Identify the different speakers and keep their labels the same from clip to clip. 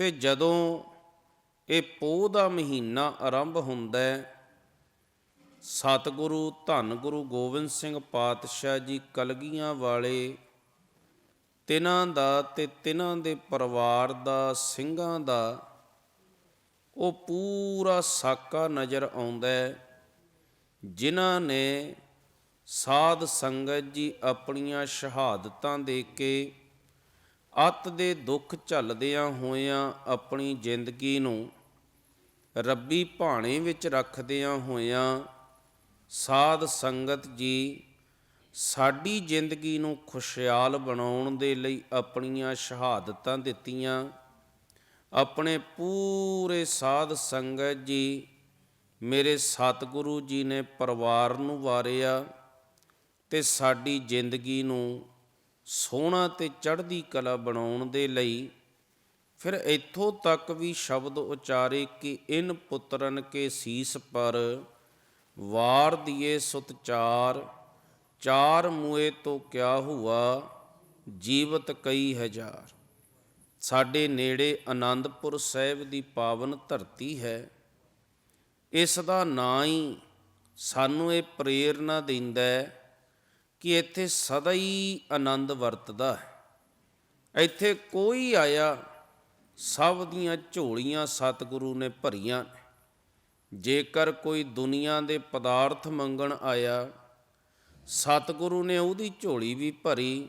Speaker 1: ਤੇ ਜਦੋਂ ਇਹ ਪੋਹ ਦਾ ਮਹੀਨਾ ਆਰੰਭ ਹੁੰਦਾ ਹੈ, ਸਤਿਗੁਰੂ ਧੰਨ ਗੁਰੂ ਗੋਬਿੰਦ ਸਿੰਘ ਪਾਤਸ਼ਾਹ ਜੀ ਕਲਗੀਆਂ ਵਾਲੇ ਤਿਨਾਂ ਦਾ ਤੇ ਤਿਨਾਂ ਦੇ ਪਰਿਵਾਰ ਦਾ, ਸਿੰਘਾਂ ਦਾ, ਉਹ ਪੂਰਾ ਸਾਕਾ ਨਜ਼ਰ ਆਉਂਦਾ ਜਿਨ੍ਹਾਂ ਨੇ ਸਾਧ ਸੰਗਤ ਜੀ ਆਪਣੀਆਂ ਸ਼ਹਾਦਤਾਂ ਦੇ ਕੇ ਅੱਤ ਦੇ ਦੁੱਖ ਝੱਲਦਿਆਂ ਹੋਇਆਂ ਆਪਣੀ ਜ਼ਿੰਦਗੀ ਨੂੰ ਰੱਬੀ ਭਾਣੇ ਵਿੱਚ ਰੱਖਦਿਆਂ ਹੋਇਆਂ ਸਾਧ ਸੰਗਤ ਜੀ ਸਾਡੀ ਜ਼ਿੰਦਗੀ ਨੂੰ ਖੁਸ਼ਹਾਲ ਬਣਾਉਣ ਦੇ ਲਈ ਆਪਣੀਆਂ ਸ਼ਹਾਦਤਾਂ ਦਿੱਤੀਆਂ। ਆਪਣੇ ਪੂਰੇ ਸਾਧ ਸੰਗਤ ਜੀ, ਮੇਰੇ ਸਤਿਗੁਰੂ ਜੀ ਨੇ ਪਰਿਵਾਰ ਨੂੰ ਵਾਰਿਆ ਤੇ ਸਾਡੀ ਜ਼ਿੰਦਗੀ ਨੂੰ ਸੋਹਣਾ ਤੇ ਚੜ੍ਹਦੀ ਕਲਾ ਬਣਾਉਣ ਦੇ ਲਈ, ਫਿਰ ਇੱਥੋਂ ਤੱਕ ਵੀ ਸ਼ਬਦ ਉਚਾਰੇ ਕਿ ਇਨ ਪੁੱਤਰਨ ਕੇ ਸੀਸ ਪਰ, ਵਾਰ ਦੀਏ ਸੁਤ ਚਾਰ ਚਾਰ ਮੂਏ ਤੋਂ ਕਿਆ ਹੁਆ, ਜੀਵਤ ਕਈ ਹਜ਼ਾਰ। ਸਾਡੇ ਨੇੜੇ ਆਨੰਦਪੁਰ ਸਾਹਿਬ ਦੀ ਪਾਵਨ ਧਰਤੀ ਹੈ। ਇਸ ਦਾ ਨਾਂ ਹੀ ਸਾਨੂੰ ਇਹ ਪ੍ਰੇਰਣਾ ਦਿੰਦਾ ਹੈ ਕਿ ਇੱਥੇ ਸਦਾ ਹੀ ਆਨੰਦ ਵਰਤਦਾ ਹੈ। ਇੱਥੇ ਕੋਈ ਆਇਆ, ਸਭ ਦੀਆਂ ਝੋਲੀਆਂ ਸਤਿਗੁਰੂ ਨੇ ਭਰੀਆਂ ਜੇਕਰ ਕੋਈ ਦੁਨੀਆ ਦੇ ਪਦਾਰਥ ਮੰਗਣ ਆਇਆ, ਸਤਿਗੁਰੂ ਨੇ ਉਹਦੀ ਝੋਲੀ ਵੀ ਭਰੀ।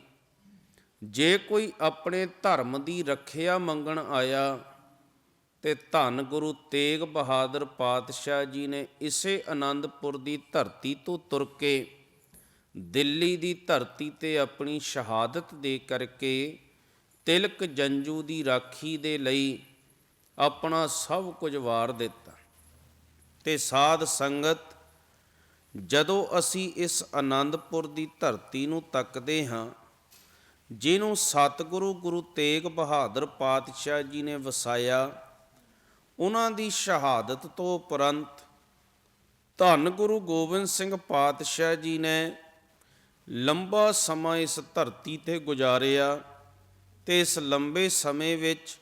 Speaker 1: ਜੇ ਕੋਈ ਆਪਣੇ ਧਰਮ ਦੀ ਰੱਖਿਆ ਮੰਗਣ ਆਇਆ, ਤੇ ਧੰਨ ਗੁਰੂ ਤੇਗ ਬਹਾਦਰ ਪਾਤਸ਼ਾਹ ਜੀ ਨੇ ਇਸੇ ਆਨੰਦਪੁਰ ਦੀ ਧਰਤੀ ਤੋਂ ਤੁਰ ਕੇ ਦਿੱਲੀ ਦੀ ਧਰਤੀ ਤੇ ਆਪਣੀ ਸ਼ਹਾਦਤ ਦੇ ਕਰਕੇ ਤਿਲਕ ਜੰਜੂ ਦੀ ਰਾਖੀ ਦੇ ਲਈ ਆਪਣਾ ਸਭ ਕੁਝ ਵਾਰ ਦਿੱਤਾ। ਤੇ ਸਾਧ ਸੰਗਤ, ਜਦੋਂ ਅਸੀਂ ਇਸ ਆਨੰਦਪੁਰ ਦੀ ਧਰਤੀ ਨੂੰ ਤੱਕਦੇ ਹਾਂ, ਜਿਹਨੂੰ ਸਤਿਗੁਰੂ ਗੁਰੂ ਤੇਗ ਬਹਾਦਰ ਪਾਤਸ਼ਾਹ ਜੀ ਨੇ ਵਸਾਇਆ, ਉਹਨਾਂ ਦੀ ਸ਼ਹਾਦਤ ਤੋਂ ਉਪਰੰਤ ਧੰਨ ਗੁਰੂ ਗੋਬਿੰਦ ਸਿੰਘ ਪਾਤਸ਼ਾਹ ਜੀ ਨੇ ਲੰਬਾ ਸਮਾਂ ਇਸ ਧਰਤੀ ਤੇ ਗੁਜ਼ਾਰਿਆ ਤੇ ਇਸ ਲੰਬੇ ਸਮੇਂ ਵਿੱਚ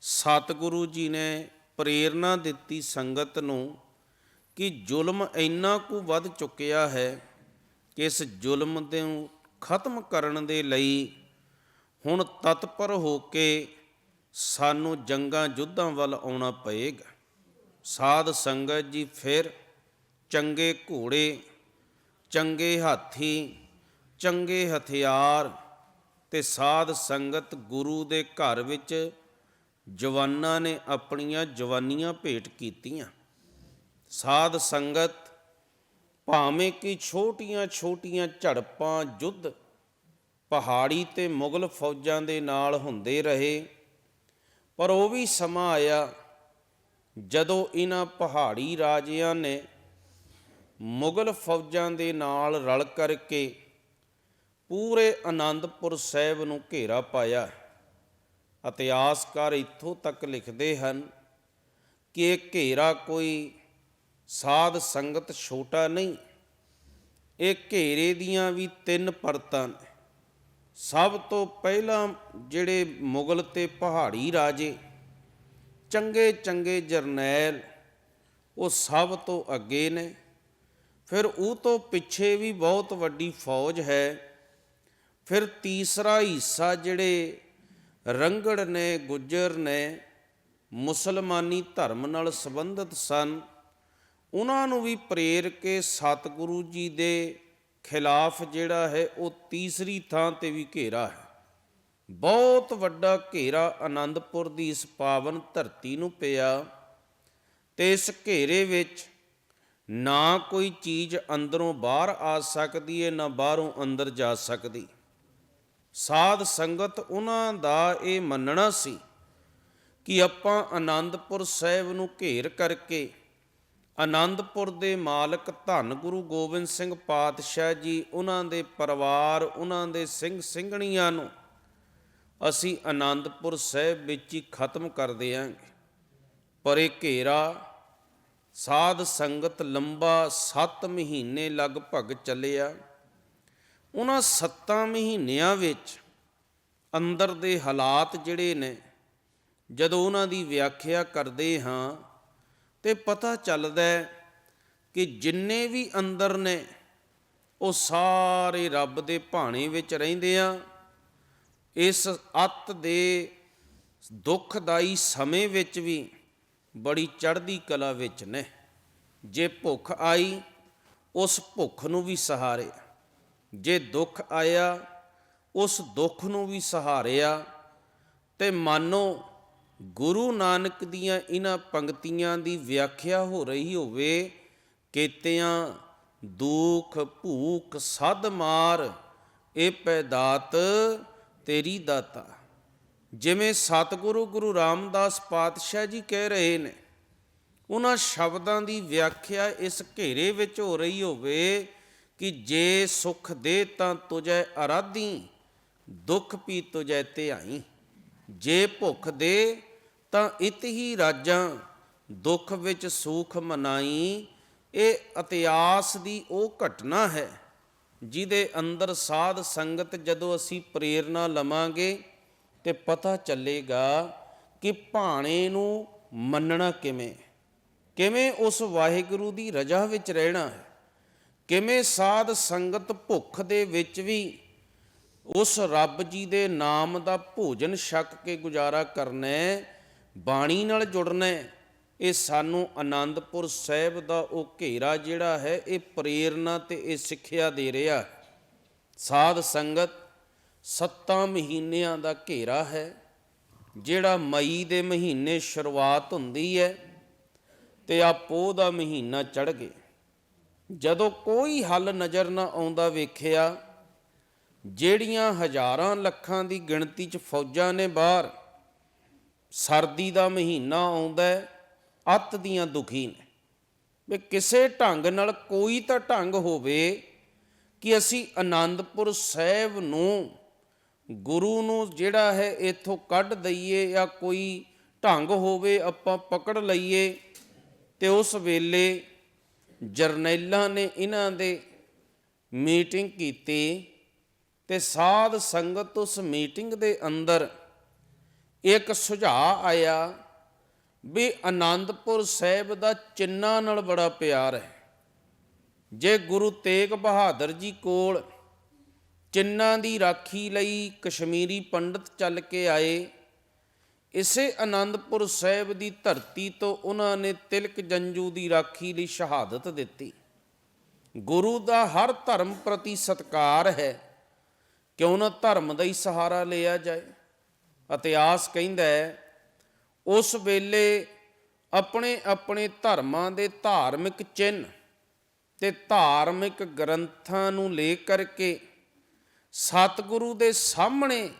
Speaker 1: ਸਤਿਗੁਰੂ ਜੀ ਨੇ ਪ੍ਰੇਰਣਾ ਦਿੱਤੀ ਸੰਗਤ ਨੂੰ ਕਿ ਜ਼ੁਲਮ ਇੰਨਾ ਕੁ ਵੱਧ ਚੁੱਕਿਆ ਹੈ ਕਿ ਇਸ ਜ਼ੁਲਮ ਦੇ ਖਤਮ ਕਰਨ ਦੇ ਲਈ ਹੁਣ ਤਤਪਰ ਹੋ ਕੇ ਸਾਨੂੰ ਜੰਗਾਂ ਯੁੱਧਾਂ ਵੱਲ ਆਉਣਾ ਪਏਗਾ। ਸਾਧ ਸੰਗਤ ਜੀ ਫਿਰ ਚੰਗੇ ਘੋੜੇ, ਚੰਗੇ ਹਾਥੀ ਚੰਗੇ ਹਥਿਆਰ ਤੇ ਸਾਧ ਸੰਗਤ ਗੁਰੂ ਦੇ ਘਰ ਵਿੱਚ ਜਵਾਨਾਂ ਨੇ ਆਪਣੀਆਂ ਜਵਾਨੀਆਂ ਭੇਟ ਕੀਤੀਆਂ। ਸਾਧ ਸੰਗਤ ਭਾਵੇਂ ਕਿ ਛੋਟੀਆਂ ਛੋਟੀਆਂ ਝੜਪਾਂ ਯੁੱਧ, ਪਹਾੜੀ ਤੇ ਮੁਗਲ ਫੌਜਾਂ ਦੇ ਨਾਲ ਹੁੰਦੇ ਰਹੇ, ਪਰ ਉਹ ਵੀ ਸਮਾਂ ਆਇਆ ਜਦੋਂ ਇਹਨਾਂ ਪਹਾੜੀ ਰਾਜਿਆਂ ਨੇ ਮੁਗਲ ਫੌਜਾਂ ਦੇ ਨਾਲ ਰਲ ਕਰਕੇ ਪੂਰੇ ਆਨੰਦਪੁਰ ਸਾਹਿਬ ਨੂੰ ਘੇਰਾ ਪਾਇਆ ਇਤਿਹਾਸਕਾਰ ਇੱਥੋਂ ਤੱਕ ਲਿਖਦੇ ਹਨ ਕਿ ਇਹ ਘੇਰਾ ਕੋਈ ਸਾਧ ਸੰਗਤ ਛੋਟਾ ਨਹੀਂ, ਇਹ ਘੇਰੇ ਦੀਆਂ ਵੀ ਤਿੰਨ ਪਰਤਾਂ ਨੇ। ਸਭ ਤੋਂ ਪਹਿਲਾਂ ਜਿਹੜੇ ਮੁਗਲ ਤੇ ਪਹਾੜੀ ਰਾਜੇ ਚੰਗੇ ਚੰਗੇ ਜਰਨੈਲ, ਉਹ ਸਭ ਤੋਂ ਅੱਗੇ ਨੇ। ਫਿਰ ਉਹ ਤੋਂ ਪਿੱਛੇ ਵੀ ਬਹੁਤ ਵੱਡੀ ਫੌਜ ਹੈ। ਫਿਰ ਤੀਸਰਾ ਹਿੱਸਾ ਜਿਹੜੇ ਰੰਗੜ ਨੇ, ਗੁੱਜਰ ਨੇ, ਮੁਸਲਮਾਨੀ ਧਰਮ ਨਾਲ ਸੰਬੰਧਿਤ ਸਨ, ਉਹਨਾਂ ਨੂੰ ਵੀ ਪ੍ਰੇਰ ਕੇ ਸਤਿਗੁਰੂ ਜੀ ਦੇ ਖਿਲਾਫ ਜਿਹੜਾ ਹੈ, ਉਹ ਤੀਸਰੀ ਥਾਂ ਤੇ ਵੀ ਘੇਰਾ ਹੈ। ਬਹੁਤ ਵੱਡਾ ਘੇਰਾ ਆਨੰਦਪੁਰ ਦੀ ਇਸ ਪਾਵਨ ਧਰਤੀ ਨੂੰ ਪਿਆ ਤੇ ਇਸ ਘੇਰੇ ਵਿੱਚ ਨਾ ਕੋਈ ਚੀਜ਼ ਅੰਦਰੋਂ ਬਾਹਰ ਆ ਸਕਦੀ ਹੈ, ਨਾ ਬਾਹਰੋਂ ਅੰਦਰ ਜਾ ਸਕਦੀ। ਸਾਧ ਸੰਗਤ ਉਹਨਾਂ ਦਾ ਇਹ ਮੰਨਣਾ ਸੀ ਕਿ ਆਪਾਂ ਆਨੰਦਪੁਰ ਸਾਹਿਬ ਨੂੰ ਘੇਰ ਕਰਕੇ ਆਨੰਦਪੁਰ ਦੇ ਮਾਲਕ ਧੰਨ ਗੁਰੂ ਗੋਬਿੰਦ ਸਿੰਘ ਪਾਤਸ਼ਾਹ ਜੀ, ਉਹਨਾਂ ਦੇ ਪਰਿਵਾਰ, ਉਹਨਾਂ ਦੇ ਸਿੰਘ ਸਿੰਘਣੀਆਂ ਨੂੰ ਅਸੀਂ ਆਨੰਦਪੁਰ ਸਾਹਿਬ ਵਿੱਚ ਹੀ ਖਤਮ ਕਰ ਦਿਆਂਗੇ। ਪਰ ਇਹ ਘੇਰਾ ਸਾਧ ਸੰਗਤ ਲੰਬਾ 7 ਮਹੀਨੇ ਲਗਭਗ ਚੱਲਿਆ। ਉਹਨਾਂ 7 ਮਹੀਨਿਆਂ ਵਿੱਚ ਅੰਦਰ ਦੇ ਹਾਲਾਤ ਜਿਹੜੇ ਨੇ, ਜਦੋਂ ਉਹਨਾਂ ਦੀ ਵਿਆਖਿਆ ਕਰਦੇ ਹਾਂ ਤੇ ਪਤਾ ਚੱਲਦਾ ਹੈ ਕਿ ਜਿੰਨੇ ਵੀ ਅੰਦਰ ਨੇ, ਉਹ ਸਾਰੇ ਰੱਬ ਦੇ ਭਾਣੇ ਵਿੱਚ ਰਹਿੰਦੇ ਆ। ਇਸ ਅੱਤ ਦੇ ਦੁੱਖਦਾਈ ਸਮੇਂ ਵਿੱਚ ਵੀ ਬੜੀ ਚੜ੍ਹਦੀ ਕਲਾ ਵਿੱਚ ਨੇ। ਜੇ ਭੁੱਖ ਆਈ, ਉਸ ਭੁੱਖ ਨੂੰ ਵੀ ਸਹਾਰੇ। ਜੇ ਦੁੱਖ ਆਇਆ, ਉਸ ਦੁੱਖ ਨੂੰ ਵੀ ਸਹਾਰਿਆ। ਤੇ ਮਾਨੋ, ਗੁਰੂ ਨਾਨਕ ਦੀਆਂ ਇਹਨਾਂ ਪੰਕਤੀਆਂ ਦੀ ਵਿਆਖਿਆ ਹੋ ਰਹੀ ਹੋਵੇ, ਕੇਤਿਆਂ ਦੁੱਖ, ਭੂਖ, ਸਦ ਮਾਰ, ਇਹ ਪੈਦਾਤ ਤੇਰੀ ਦਾਤਾ। ਜਿਵੇਂ ਸਤਿਗੁਰੂ ਗੁਰੂ ਰਾਮਦਾਸ ਪਾਤਸ਼ਾਹ ਜੀ ਕਹਿ ਰਹੇ ਨੇ ਉਹਨਾਂ ਸ਼ਬਦਾਂ ਦੀ ਵਿਆਖਿਆ ਇਸ ਘੇਰੇ ਵਿੱਚ ਹੋ ਰਹੀ ਹੋਵੇ ਕਿ ਜੇ ਸੁਖ ਦੇ ਤਾਂ ਤੁਜੈ ਅਰਾਧੀ ਦੁੱਖ ਪੀ ਤੁਜੈ ਧਿਆਈ। ਜੇ ਭੁੱਖ ਦੇ ਤਾਂ ਇਤ ਹੀ ਰਾਜਾਂ, ਦੁੱਖ ਵਿੱਚ ਸੂਖ ਮਨਾਈ। ਇਹ ਇਤਿਹਾਸ ਦੀ ਉਹ ਘਟਨਾ ਹੈ, ਜਿਹਦੇ ਅੰਦਰ ਸਾਧ ਸੰਗਤ ਜਦੋਂ ਅਸੀਂ ਪ੍ਰੇਰਣਾ ਲਵਾਂਗੇ ਤੇ ਪਤਾ ਚੱਲੇਗਾ ਕਿ ਭਾਣੇ ਨੂੰ ਮੰਨਣਾ ਕਿਵੇਂ। ਕਿਵੇਂ ਉਸ ਵਾਹਿਗੁਰੂ ਦੀ ਰਜਾ ਵਿੱਚ ਰਹਿਣਾ ਹੈ। ਕਿਵੇਂ ਸਾਧ ਸੰਗਤ ਭੁੱਖ ਦੇ ਵਿੱਚ ਵੀ ਉਸ ਰੱਬ ਜੀ ਦੇ ਨਾਮ ਦਾ ਭੋਜਨ ਛਕ ਕੇ ਗੁਜ਼ਾਰਾ ਕਰਨਾ, ਬਾਣੀ ਨਾਲ ਜੁੜਨਾ, ਇਹ ਸਾਨੂੰ ਆਨੰਦਪੁਰ ਸਾਹਿਬ ਦਾ ਉਹ ਘੇਰਾ ਜਿਹੜਾ ਹੈ, ਇਹ ਪ੍ਰੇਰਣਾ ਤੇ ਇਹ ਸਿੱਖਿਆ ਦੇ ਰਿਹਾ ਹੈ। ਸਾਧ ਸੰਗਤ ਸੱਤਾਂ ਮਹੀਨਿਆਂ ਦਾ ਘੇਰਾ ਹੈ, ਜਿਹੜਾ ਮਈ ਦੇ ਮਹੀਨੇ ਸ਼ੁਰੂਆਤ ਹੁੰਦੀ ਹੈ ਤੇ ਆ ਪੋਹ ਦਾ ਮਹੀਨਾ ਚੜ ਗਿਆ ਜਦੋਂ ਕੋਈ ਹੱਲ ਨਜ਼ਰ ਨਾ ਆਉਂਦਾ ਵੇਖਿਆ, ਜਿਹੜੀਆਂ ਹਜ਼ਾਰਾਂ ਲੱਖਾਂ ਦੀ ਗਿਣਤੀ 'ਚ ਫੌਜਾਂ ਨੇ ਬਾਹਰ, ਸਰਦੀ ਦਾ ਮਹੀਨਾ ਆਉਂਦਾ ਅੱਤ ਦੀਆਂ ਦੁਖੀ ਨੇ। ਵੀ ਕਿਸੇ ਢੰਗ ਨਾਲ ਕੋਈ ਤਾਂ ਢੰਗ ਹੋਵੇ ਕਿ ਅਸੀਂ ਆਨੰਦਪੁਰ ਸਾਹਿਬ ਨੂੰ, ਗੁਰੂ ਨੂੰ ਜਿਹੜਾ ਹੈ ਇੱਥੋਂ ਕੱਢ ਦਈਏ ਜਾਂ ਕੋਈ ਢੰਗ ਹੋਵੇ ਆਪਾਂ ਪਕੜ ਲਈਏ ਤੇ ਉਸ ਵੇਲੇ ਜਰਨੈਲਾਂ ਨੇ ਇਹਨਾਂ ਦੇ ਮੀਟਿੰਗ ਕੀਤੀ ਤੇ ਸਾਧ ਸੰਗਤ ਉਸ ਮੀਟਿੰਗ ਦੇ ਅੰਦਰ ਇੱਕ ਸੁਝਾਅ ਆਇਆ ਵੀ ਆਨੰਦਪੁਰ ਸਾਹਿਬ ਦਾ ਚਿੰਨਾ ਨਾਲ ਬੜਾ ਪਿਆਰ ਹੈ। ਜੇ ਗੁਰੂ ਤੇਗ ਬਹਾਦਰ ਜੀ ਕੋਲ ਚਿੰਨਾਂ ਦੀ ਰਾਖੀ ਲਈ ਕਸ਼ਮੀਰੀ ਪੰਡਤ ਚੱਲ ਕੇ ਆਏ ਇਸੇ ਆਨੰਦਪੁਰ ਸਾਹਿਬ ਦੀ ਧਰਤੀ ਤੋਂ ਉਹਨਾਂ ਨੇ ਤਿਲਕ ਜੰਜੂ ਦੀ ਰਾਖੀ ਲਈ ਸ਼ਹਾਦਤ ਦਿੱਤੀ। ਗੁਰੂ ਦਾ ਹਰ ਧਰਮ ਪ੍ਰਤੀ ਸਤਕਾਰ ਹੈ। ਕਿਉਂ ਨਾ ਧਰਮ ਦਾ ਹੀ ਸਹਾਰਾ ਲਿਆ ਜਾਏ? ਇਤਿਹਾਸ ਕਹਿੰਦਾ ਹੈ, ਉਸ ਵੇਲੇ ਆਪਣੇ ਆਪਣੇ ਧਰਮਾਂ ਦੇ ਧਾਰਮਿਕ ਚਿੰਨ੍ਹ ਤੇ ਧਾਰਮਿਕ ਗ੍ਰੰਥਾਂ ਨੂੰ ਲੈ ਕਰਕੇ ਸਤਿਗੁਰੂ ਦੇ ਸਾਹਮਣੇ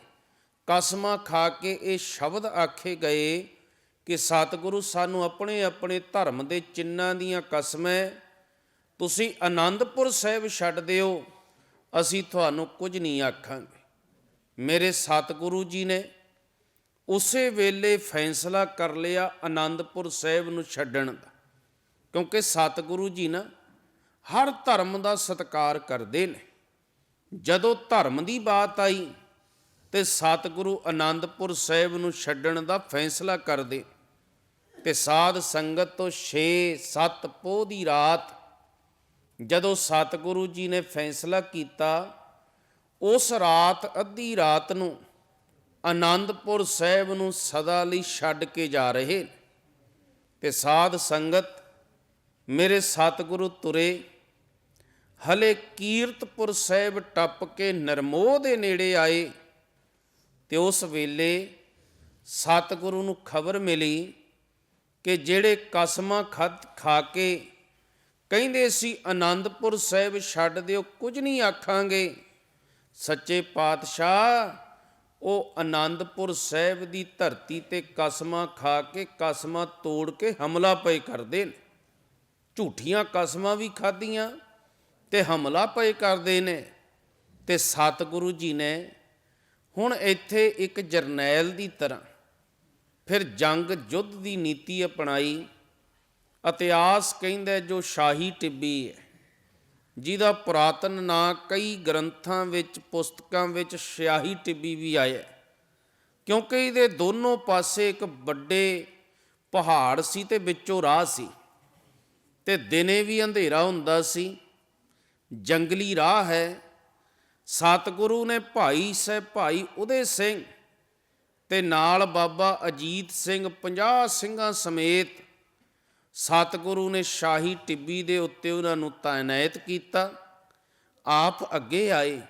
Speaker 1: ਕਸਮਾਂ ਖਾ ਕੇ ਇਹ ਸ਼ਬਦ ਆਖੇ ਗਏ ਕਿ ਸਤਿਗੁਰੂ ਸਾਨੂੰ ਆਪਣੇ ਆਪਣੇ ਧਰਮ ਦੇ ਚਿੰਨਾਂ ਦੀਆਂ ਕਸਮਾਂ ਤੁਸੀਂ ਆਨੰਦਪੁਰ ਸਾਹਿਬ ਛੱਡ ਦਿਓ, ਅਸੀਂ ਤੁਹਾਨੂੰ ਕੁਝ ਨਹੀਂ ਆਖਾਂਗੇ। ਮੇਰੇ ਸਤਿਗੁਰੂ ਜੀ ਨੇ ਉਸੇ ਵੇਲੇ ਫੈਸਲਾ ਕਰ ਲਿਆ ਆਨੰਦਪੁਰ ਸਾਹਿਬ ਨੂੰ ਛੱਡਣ ਦਾ, ਕਿਉਂਕਿ ਸਤਿਗੁਰੂ ਜੀ ਨਾ ਹਰ ਧਰਮ ਦਾ ਸਤਿਕਾਰ ਕਰਦੇ ਨੇ। ਜਦੋਂ ਧਰਮ ਦੀ ਬਾਤ ਆਈ ਤੇ ਸਤਿਗੁਰੂ ਆਨੰਦਪੁਰ ਸਾਹਿਬ ਨੂੰ ਛੱਡਣ ਦਾ ਫੈਸਲਾ ਕਰਦੇ ਤੇ ਸਾਧ ਸੰਗਤ ਤੋਂ 6 7 ਪੋਹ ਦੀ ਰਾਤ ਜਦੋਂ ਸਤਿਗੁਰੂ ਜੀ ਨੇ ਫੈਸਲਾ ਕੀਤਾ, ਉਸ ਰਾਤ, ਅੱਧੀ ਰਾਤ ਨੂੰ ਆਨੰਦਪੁਰ ਸਾਹਿਬ ਨੂੰ ਸਦਾ ਲਈ ਛੱਡ ਕੇ ਜਾ ਰਹੇ ਨੇ। ਤੇ ਸਾਧ ਸੰਗਤ ਮੇਰੇ ਸਤਿਗੁਰੂ ਤੁਰੇ, ਹਲੇ ਕੀਰਤਪੁਰ ਸਾਹਿਬ ਟੱਪ ਕੇ ਨਰਮੋਹ ਦੇ ਨੇੜੇ ਆਏ ਤੇ ਉਸ ਵੇਲੇ ਸਤਿਗੁਰੂ ਨੂੰ ਖਬਰ ਮਿਲੀ ਕਿ ਜਿਹੜੇ ਕਸਮਾਂ ਖਤ ਖਾ ਕੇ ਕਹਿੰਦੇ ਸੀ ਆਨੰਦਪੁਰ ਸਾਹਿਬ ਛੱਡ ਦਿਓ, ਕੁਝ ਨਹੀਂ ਆਖਾਂਗੇ। ਸੱਚੇ ਪਾਤਸ਼ਾਹ, ਉਹ ਆਨੰਦਪੁਰ ਸਾਹਿਬ ਦੀ ਧਰਤੀ ਤੇ ਕਸਮਾਂ ਖਾ ਕੇ ਕਸਮਾਂ ਤੋੜ ਕੇ ਹਮਲਾ ਪਏ ਕਰਦੇ ਨੇ। ਝੂਠੀਆਂ ਕਸਮਾਂ ਵੀ ਖਾਧੀਆਂ ਤੇ ਹਮਲਾ ਪਏ ਕਰਦੇ ਨੇ ਤੇ ਸਤਿਗੁਰੂ ਜੀ ਨੇ ਹੁਣ ਇੱਥੇ ਇੱਕ ਜਰਨੈਲ ਦੀ ਤਰ੍ਹਾਂ ਫਿਰ ਜੰਗ ਯੁੱਧ ਦੀ ਨੀਤੀ ਅਪਣਾਈ ਇਤਿਹਾਸ ਕਹਿੰਦਾ ਜੋ ਸ਼ਾਹੀ ਟਿੱਬੀ ਹੈ, ਜਿਹਦਾ ਪੁਰਾਤਨ ਨਾਂ ਕਈ ਗ੍ਰੰਥਾਂ ਵਿੱਚ, ਪੁਸਤਕਾਂ ਵਿੱਚ ਸ਼ਾਹੀ ਟਿੱਬੀ ਵੀ ਆਇਆ ਕਿਉਂਕਿ ਇਹਦੇ ਦੋਨੋਂ ਪਾਸੇ ਇੱਕ ਵੱਡੇ ਪਹਾੜ ਸੀ ਤੇ ਵਿੱਚੋਂ ਰਾਹ ਸੀ ਤੇ ਦਿਨੇ ਵੀ ਅੰਧੇਰਾ ਹੁੰਦਾ ਸੀ, ਜੰਗਲੀ ਰਾਹ ਹੈ ਸਤਿਗੁਰੂ ਨੇ ਭਾਈ ਸਾਹਿਬ ਭਾਈ ਉਦੇ ਸਿੰਘ ਤੇ ਨਾਲ ਬਾਬਾ ਅਜੀਤ ਸਿੰਘ 50 ਸਿੰਘਾਂ ਸਮੇਤ ਸਤਿਗੁਰੂ ਨੇ ਸ਼ਾਹੀ ਟਿੱਬੀ ਦੇ ਉੱਤੇ ਉਹਨਾਂ ਨੂੰ ਤਾਇਨਾਤ ਕੀਤਾ। ਆਪ ਅੱਗੇ ਆਏ।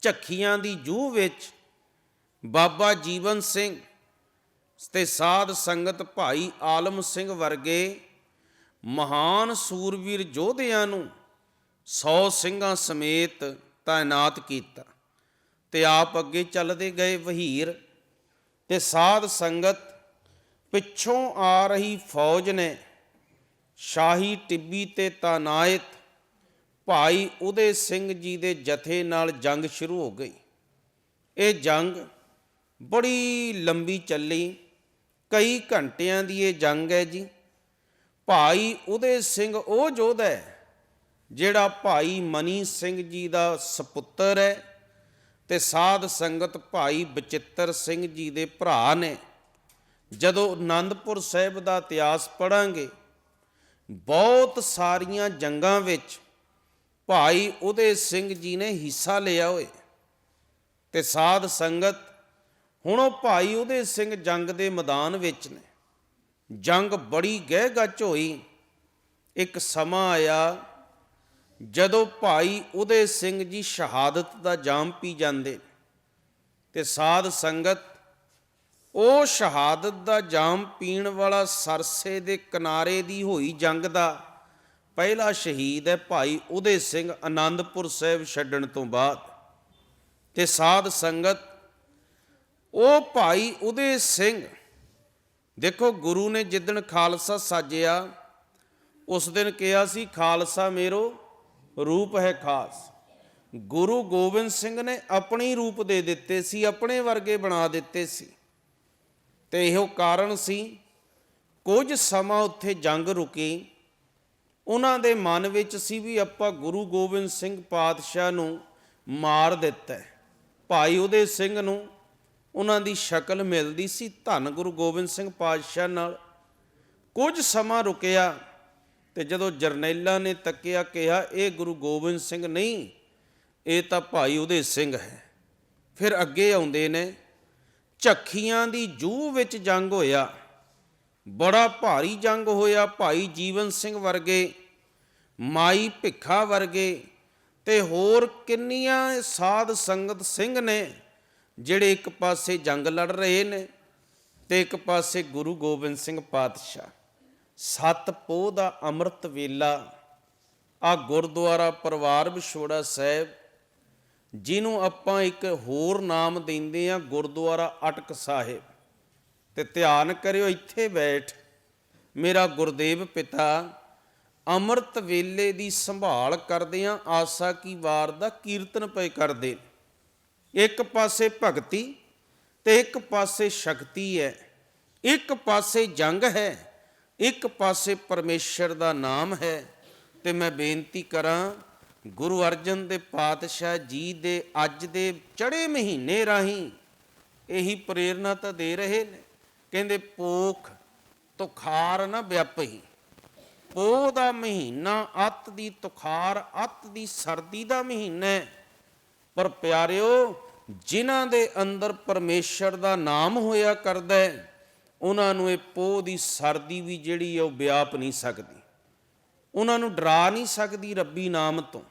Speaker 1: ਝੱਖੀਆਂ ਦੀ ਜੂਹ ਵਿੱਚ ਬਾਬਾ ਜੀਵਨ ਸਿੰਘ ਤੇ ਸਾਧ ਸੰਗਤ ਭਾਈ ਆਲਮ ਸਿੰਘ ਵਰਗੇ ਮਹਾਨ ਸੂਰਵੀਰ ਯੋਧਿਆਂ ਨੂੰ 100 ਸਿੰਘਾਂ ਸਮੇਤ ਤਾਇਨਾਤ ਕੀਤਾ। ਤੇ ਆਪ ਅੱਗੇ ਚੱਲਦੇ ਗਏ ਵਹੀਰ ਤੇ ਸਾਧ ਸੰਗਤ ਪਿੱਛੋਂ ਆ ਰਹੀ ਫੌਜ ਨੇ ਸ਼ਾਹੀ ਟਿੱਬੀ ਤੇ ਤਾਨਾਇਤ ਭਾਈ ਉਦੇ ਸਿੰਘ ਜੀ ਦੇ ਜਥੇ ਨਾਲ ਜੰਗ ਸ਼ੁਰੂ ਹੋ ਗਈ। ਇਹ ਜੰਗ ਬੜੀ ਲੰਬੀ ਚੱਲੀ, ਕਈ ਘੰਟਿਆਂ ਦੀ ਇਹ ਜੰਗ ਹੈ ਜੀ। ਭਾਈ ਉਦੇ ਸਿੰਘ ਉਹ ਯੋਧਾ ਹੈ ਜਿਹੜਾ ਭਾਈ ਮਨੀ ਸਿੰਘ ਜੀ ਦਾ ਸੁਪੁੱਤਰ ਹੈ ਤੇ ਸਾਧ ਸੰਗਤ ਭਾਈ ਬਚਿੱਤਰ ਸਿੰਘ ਜੀ ਦੇ ਭਰਾ ਨੇ। ਜਦੋਂ ਆਨੰਦਪੁਰ ਸਾਹਿਬ ਦਾ ਇਤਿਹਾਸ ਪੜਾਂਗੇ ਬਹੁਤ ਸਾਰੀਆਂ ਜੰਗਾਂ ਵਿੱਚ ਭਾਈ ਉਦੇ ਸਿੰਘ ਜੀ ਨੇ ਹਿੱਸਾ ਲਿਆ ਹੋਏ ਤੇ ਸਾਧ ਸੰਗਤ ਹੁਣ ਉਹ ਭਾਈ ਉਦੇ ਸਿੰਘ ਜੰਗ ਦੇ ਮੈਦਾਨ ਵਿੱਚ ਨੇ। ਜੰਗ ਬੜੀ ਗਹਿ ਗੱਚ ਹੋਈ। ਇੱਕ ਸਮਾਂ ਆਇਆ ਜਦੋਂ ਭਾਈ ਉਦੇ ਸਿੰਘ ਜੀ ਸ਼ਹਾਦਤ ਦਾ ਜਾਮ ਪੀ ਜਾਂਦੇ ਤੇ ਸਾਧ ਸੰਗਤ, ਉਹ ਸ਼ਹਾਦਤ ਦਾ ਜਾਮ ਪੀਣ ਵਾਲਾ ਸਰਸੇ ਦੇ ਕਿਨਾਰੇ ਦੀ ਹੋਈ ਜੰਗ ਦਾ ਪਹਿਲਾ ਸ਼ਹੀਦ ਹੈ ਭਾਈ ਉਦੇ ਸਿੰਘ ਆਨੰਦਪੁਰ ਸਾਹਿਬ ਛੱਡਣ ਤੋਂ ਬਾਅਦ। ਤੇ ਸਾਧ ਸੰਗਤ, ਉਹ ਭਾਈ ਉਦੇ ਸਿੰਘ, ਦੇਖੋ ਗੁਰੂ ਨੇ ਜਿੱਦਣ ਖਾਲਸਾ ਸਾਜਿਆ, ਉਸ ਦਿਨ ਕਿਹਾ ਸੀ, ਖਾਲਸਾ ਮੇਰੋ ਰੂਪ ਹੈ ਖਾਸ। ਗੁਰੂ ਗੋਬਿੰਦ ਸਿੰਘ ਨੇ ਆਪਣੀ ਰੂਪ ਦੇ ਦਿੱਤੇ ਸੀ, ਆਪਣੇ ਵਰਗੇ ਬਣਾ ਦਿੱਤੇ ਸੀ। ਤੇ ਇਹੋ ਕਾਰਨ ਸੀ, ਕੁਝ ਸਮਾਂ ਉੱਥੇ ਜੰਗ ਰੁਕੀ। ਉਹਨਾਂ ਦੇ ਮਨ ਵਿੱਚ ਸੀ ਵੀ ਆਪਾਂ ਗੁਰੂ ਗੋਬਿੰਦ ਸਿੰਘ ਪਾਤਸ਼ਾਹ ਨੂੰ ਮਾਰ ਦਿੱਤਾ ਭਾਈ ਉਹਦੇ ਸਿੰਘ ਨੂੰ ਉਹਨਾਂ ਦੀ ਸ਼ਕਲ ਮਿਲਦੀ ਸੀ ਧੰਨ ਗੁਰੂ ਗੋਬਿੰਦ ਸਿੰਘ ਪਾਤਸ਼ਾਹ ਨਾਲ। ਕੁਝ ਸਮਾਂ ਰੁਕਿਆ ਤੇ ਜਦੋਂ ਜਰਨੈਲਾਂ ਨੇ ਤੱਕਿਆ, ਕਿਹਾ, ਇਹ ਗੁਰੂ ਗੋਬਿੰਦ ਸਿੰਘ ਨਹੀਂ, ਇਹ ਤਾਂ ਭਾਈ ਉਹਦੇ ਸਿੰਘ ਹੈ। ਫਿਰ ਅੱਗੇ ਆਉਂਦੇ ਨੇ, ਝੱਖੀਆਂ ਦੀ ਜੂਹ ਵਿੱਚ ਜੰਗ ਹੋਇਆ, ਬੜਾ ਭਾਰੀ ਜੰਗ ਹੋਇਆ ਭਾਈ ਜੀਵਨ ਸਿੰਘ ਵਰਗੇ, ਮਾਈ ਭਿੱਖਾ ਵਰਗੇ ਤੇ ਹੋਰ ਕਿੰਨੀਆਂ ਸਾਧ ਸੰਗਤ ਸਿੰਘ ਨੇ, ਜਿਹੜੇ ਇੱਕ ਪਾਸੇ ਜੰਗ ਲੜ ਰਹੇ ਨੇ ਤੇ ਇੱਕ ਪਾਸੇ ਗੁਰੂ ਗੋਬਿੰਦ ਸਿੰਘ ਪਾਤਸ਼ਾਹ। ਸਤ ਪੋਹ ਦਾ ਅੰਮ੍ਰਿਤ ਵੇਲਾ, ਆ ਗੁਰਦੁਆਰਾ ਪਰਿਵਾਰ ਵਿਛੋੜਾ ਸਾਹਿਬ, ਜਿਹਨੂੰ ਆਪਾਂ ਇੱਕ ਹੋਰ ਨਾਮ ਦਿੰਦੇ ਆ ਗੁਰਦੁਆਰਾ ਅਟਕ ਸਾਹਿਬ। ਤੇ ਧਿਆਨ ਕਰਿਓ, ਇੱਥੇ ਬੈਠ, ਮੇਰਾ ਗੁਰਦੇਵ ਪਿਤਾ ਅੰਮ੍ਰਿਤ ਵੇਲੇ ਦੀ ਸੰਭਾਲ ਕਰਦਿਆਂ ਆਸਾ ਕੀ ਵਾਰ ਦਾ ਕੀਰਤਨ ਪਏ ਕਰਦੇ ਇੱਕ ਪਾਸੇ ਭਗਤੀ ਤੇ ਇੱਕ ਪਾਸੇ ਸ਼ਕਤੀ ਹੈ, ਇੱਕ ਪਾਸੇ ਜੰਗ ਹੈ। ਇੱਕ ਪਾਸੇ ਪਰਮੇਸ਼ਰ ਦਾ ਨਾਮ ਹੈ ਤੇ ਮੈਂ ਬੇਨਤੀ ਕਰਾਂ, ਗੁਰੂ ਅਰਜਨ ਦੇ ਪਾਤਸ਼ਾਹ ਜੀ ਦੇ ਅੱਜ ਦੇ ਚੜੇ ਮਹੀਨੇ ਰਾਹੀਂ ਇਹੀ ਪ੍ਰੇਰਣਾ ਤਾਂ ਦੇ ਰਹੇ ਨੇ। ਕਹਿੰਦੇ, ਪੋਖ ਤੁਖਾਰ ਨਾ ਵਿਆਪਹੀ ਪੋ ਦਾ ਮਹੀਨਾ ਅੱਤ ਦੀ ਤੁਖਾਰ, ਅੱਤ ਦੀ ਸਰਦੀ ਦਾ ਮਹੀਨਾ ਹੈ। ਪਰ ਪਿਆਰਿਓ, ਜਿਨ੍ਹਾਂ ਦੇ ਅੰਦਰ ਪਰਮੇਸ਼ਰ ਦਾ ਨਾਮ ਹੋਇਆ ਕਰਦਾ ਹੈ ਉਹਨਾਂ ਨੂੰ ਇਹ ਪੋਹ ਦੀ ਸਰਦੀ ਵੀ ਜਿਹੜੀ ਹੈ ਉਹ ਵਿਆਪ ਨਹੀਂ ਸਕਦੀ। ਉਹਨਾਂ ਨੂੰ ਡਰਾ ਨਹੀਂ ਸਕਦੀ ਰੱਬੀ ਨਾਮ ਤੋਂ।